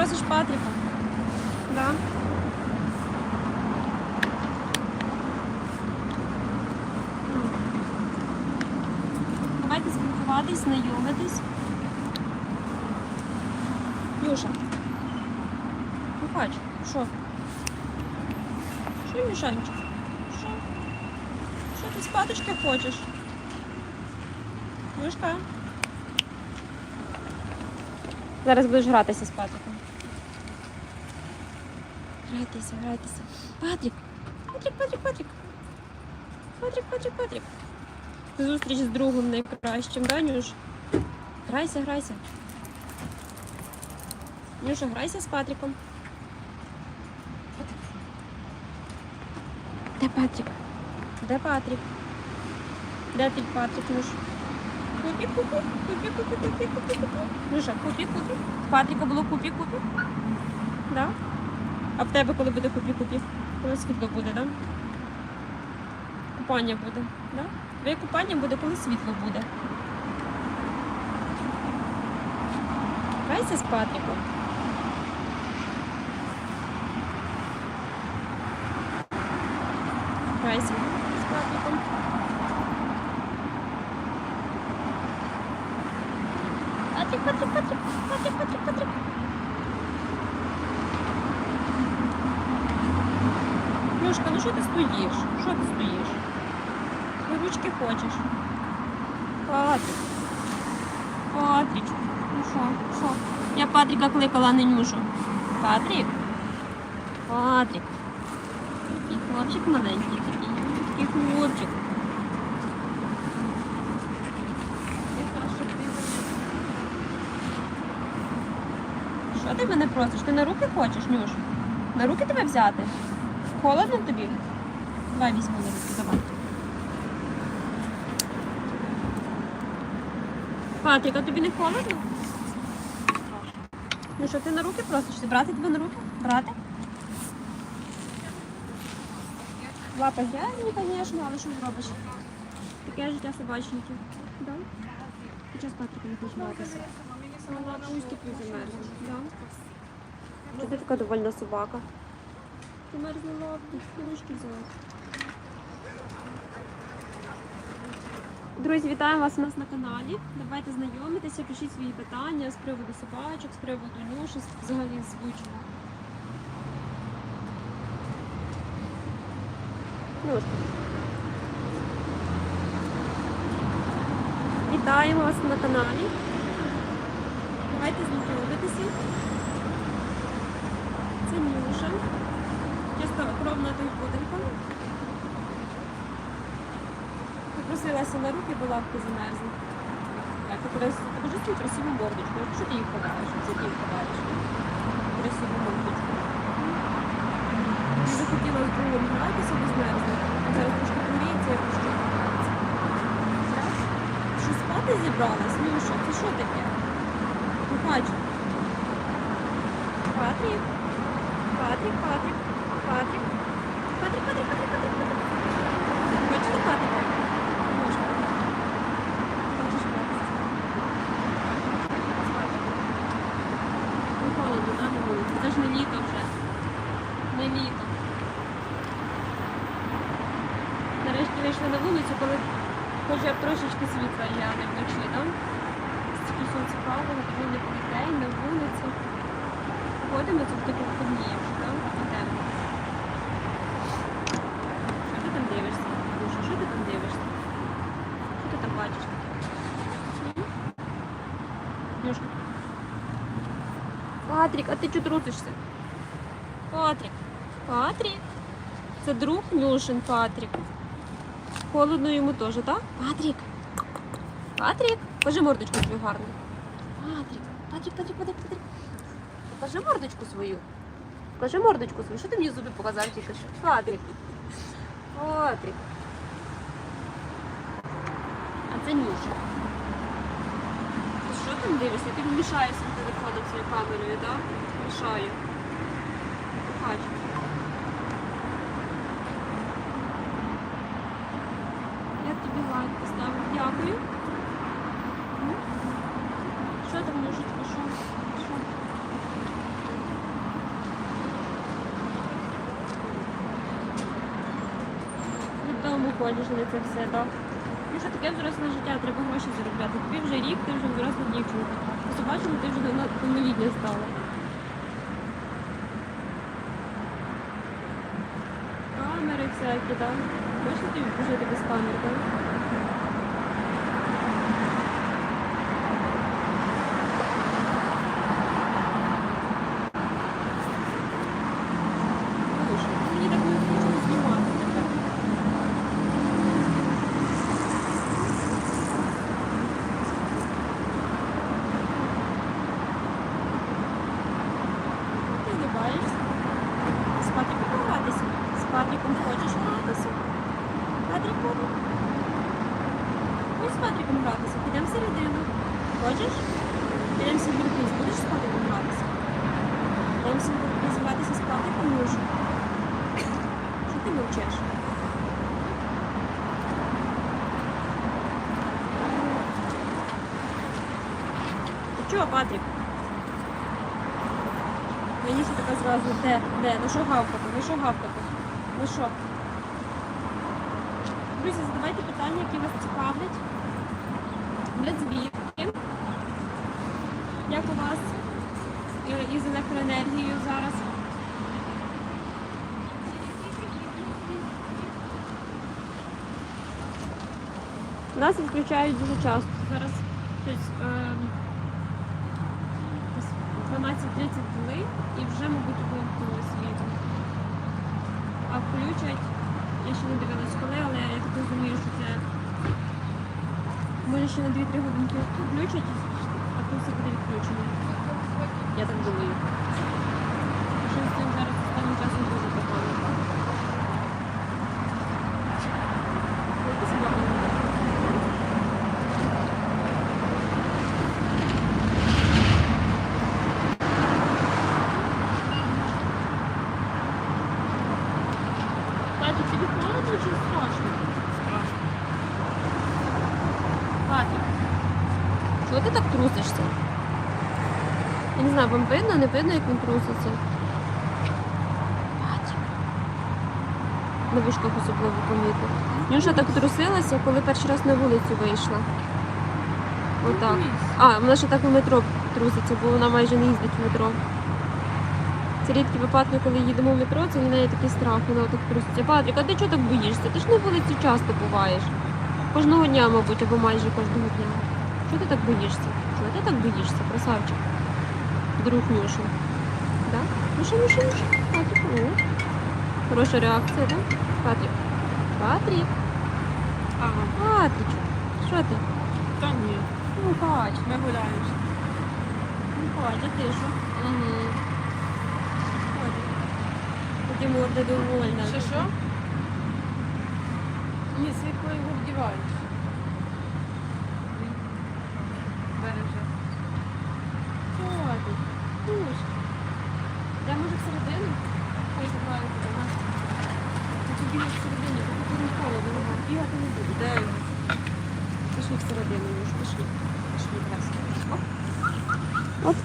просиш Патріка? Да. Давайте спілкуватись, знайомитись. Юша. Ну бач, що? Що, Мішанчик? Що? Що ти спаточки хочеш? Юшка? Зараз будеш гратися з Патриком. Грайтеся, грайтеся. Патрік! Патрік, Патрік, Патрік! Патрік, Патрік, Патрік! Зустріч з другом найкращим, да, Нюш? Грайся, грайся. Нюша, грайся з Патріком. Де Патрік? Де Патрік? Де ти Патрік, Нюш? Купі, купі, купі, купі, купі, купі, купі. Купі, купі. В Патріка було купі, купі. Да? А в тебе коли буде купі, купі? Коли світло буде, да? Купання буде, да? Твоє купання буде, коли світло буде. Грайся з Патріком. Грайся з Патріком. Патрік, Патрік, Патрік, Патрік, Патрік, Патрік. Люшка, ну що ти стоїш? Що ти стоїш? Ти ручки хочеш? Патрік. Патрік. Ну що, що? Я Патріка кликала, а не Нюшу. Патрік? Патрік. Такий хлопчик маленький такий. Такий хлопчик. Що ти мене просиш? Ти на руки хочеш, Нюш? На руки тебе взяти? Холодно тобі? Давай візьми на руки, давай. Патрік, а тобі не холодно? Ну що, ти на руки просиш? Брати тебе на руки? Брати? Лапа грязні, звісно, але що зробиш? Таке життя собачників. Да? Зараз Патріка не хоче братися. Що ти така довольна собака? Ти мерзла лапки, ручки взяла. Друзі, вітаємо вас у нас на каналі. Давайте знайомитися, пишіть свої питання з приводу собачок, з приводу нюші, взагалі звучно. Нюшка. Вітаємо вас на каналі. Давайте знайомитися. Це Нюша. Чисто кровна тихбуденька. Попросилася на руки, бо лапки замерзли. Так, покажи свою красиву мордочку. Що ти їх ховаєш? Це ти їх ховаєш? Красиву мордочку. Дуже хотіла з другом гратися, бо змерзла. Зараз трошки погріється, я пущу. Що спати зібралась? Нюша, це що таке? Ну, Патрик. Патрик, Патрик. Патрик. Патрик, Патрик, Патрік, Патрік, Патрік, Патрік. Хочете Патріка? Нюшка. Хочеш Патрік? Ну, холодно, да, на вулиці? Це ж не літо вже. Не літо. Нарешті вийшли на вулицю, коли хоча б трошечки світла є а не вночі, так? Стільки тому не день, на вулиці. Ходимо тут типу подніє вже, так? Ідемо. Що ти там дивишся? Душа, що ти там дивишся? Що ти там бачиш? Дюшка. Патрік, а ти чого трусишся? Патрік. Патрік. Це друг Нюшин Патрік. Холодно йому теж, так? Патрік. Патрік. Покажи мордочку свою гарну. Патрік. Патрік, Патрік, Патрік, Патрік. Покажи мордочку свою. Покажи мордочку свою. Що ти мені зуби показав тільки що? Патрік. Патрік. А це. Ти що там дивишся? Ти мішаєш своїм телефоном своєю камерою, так? Мішаю. Бачу. Я тобі лайк поставив. Дякую. Ну, Що там, мужичку, що? Що? Виходиш на це все, так? Ну що таке взросле життя, треба гроші заробляти. Тобі вже рік, ти вже взросла дівчинка. Побачимо, ти вже повнолітня стала. Камери всякі, так? Можна тобі пожити без камер, так? Слушай, мені так не хочеться знімати. Ти не баєшся? З Патріком погратися? З Патріком хочеш гратися? Патрік буде? Будеш з Патріком Підемо. Хочеш? В сюрприз. Будеш Патріком гратися? В сюрприз гратися Патріком, муж. Що ти мовчиш? Ти чого, Патрік? Мені ще така зразу, де, де, ну що гавкати, ну що гавкати, ну що? Друзі, задавайте питання, які вас цікавлять. Для збірки. Як у вас е, із електроенергією зараз? Нас відключають дуже часто. Зараз щось ем, 12.30 були і вже, мабуть, вимкнули світло. А включать, я ще не дивилась коли, але я так розумію, що це може ще на 2-3 годинки включать, а то все буде відключено. Я так думаю. Що з цим зараз останнім часом дуже погано. Яка собака? Патрик, тобі холодно чи страшно? Страшно. Патрик, чого ти так трусишся? Я не знаю, вам видно, не видно, як він труситься. На вишках особливо помітно. Нюша так трусилася, коли перший раз на вулицю вийшла. Отак. А, вона ще так у метро труситься, бо вона майже не їздить в метро. Це рідкі випадки, коли їдемо в метро, це в неї такий страх, вона отак труситься. Патрік, а ти чого так боїшся? Ти ж на вулиці часто буваєш. Кожного дня, мабуть, або майже кожного дня. Чого ти так боїшся? Чого ти так боїшся, красавчик? Друг Нюшин. Да? Нюша, Нюша, Нюша. Патрік, о. Хороша реакція, так? Да? Патрік. Патрік. Ага, Патрічок. Що ти? та ні, Ну, бач. ми гуляємо. Ну, бач, а ти що? Угу. Тоді морда довольна. Що що? Ні, світло його вдівають. Патрік. Я може всередину? Хай тебе. Ти тобі бігати всередині, бо тут не холодно, ага. бігати не буду. Де його? Пішли всередину, Нюш, пішли. Пішли. Оп. Оп.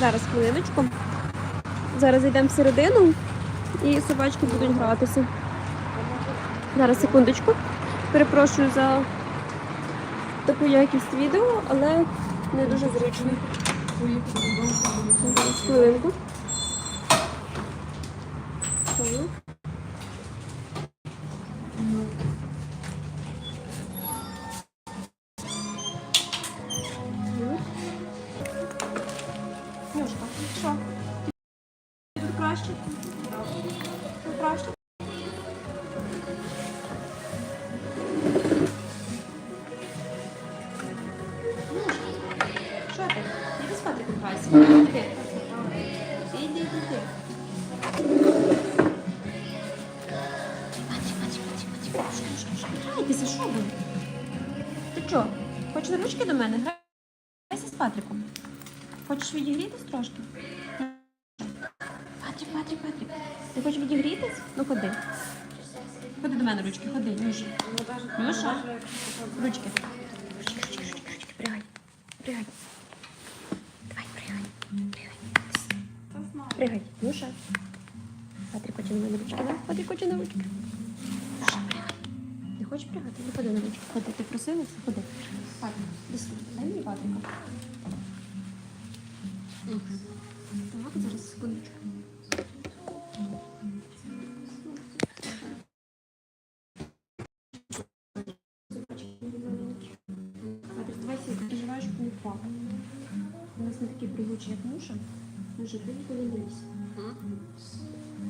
Зараз хвилиночку. Зараз йдемо всередину і собачки будуть гратися. Зараз секундочку. Перепрошую за таку якість відео, але не дуже зручно. Хвилинку. Нюшка, що? Краще? Хочеш ручки до мене? Грайся з Патриком. Хочеш відігрітись трошки? Патрік, Патрік, Патрік. Ти хочеш відігрітись? Ну ходи. Ходи до мене ручки, ходи, Нюша. Нюша. Ручки. Ручки, ручки, ручки, ручки. Пригай. Пригай. Давай, пригай. Пригай. Пригай. Нюша. Патрік хоче на мене ручки, да? Хоче на ручки. Нюша, пригай. хочеш пригати? Ну, ходи на ручку. Ходи, ти просилася? Ходи. Патрик, до сюди. Дай мені Патрика. Так, зараз секундочку. Патрик, давай сідай, переживаєш, щоб не впав. У нас не такі пригучі, як муша. Може, ти ніколи не лізь.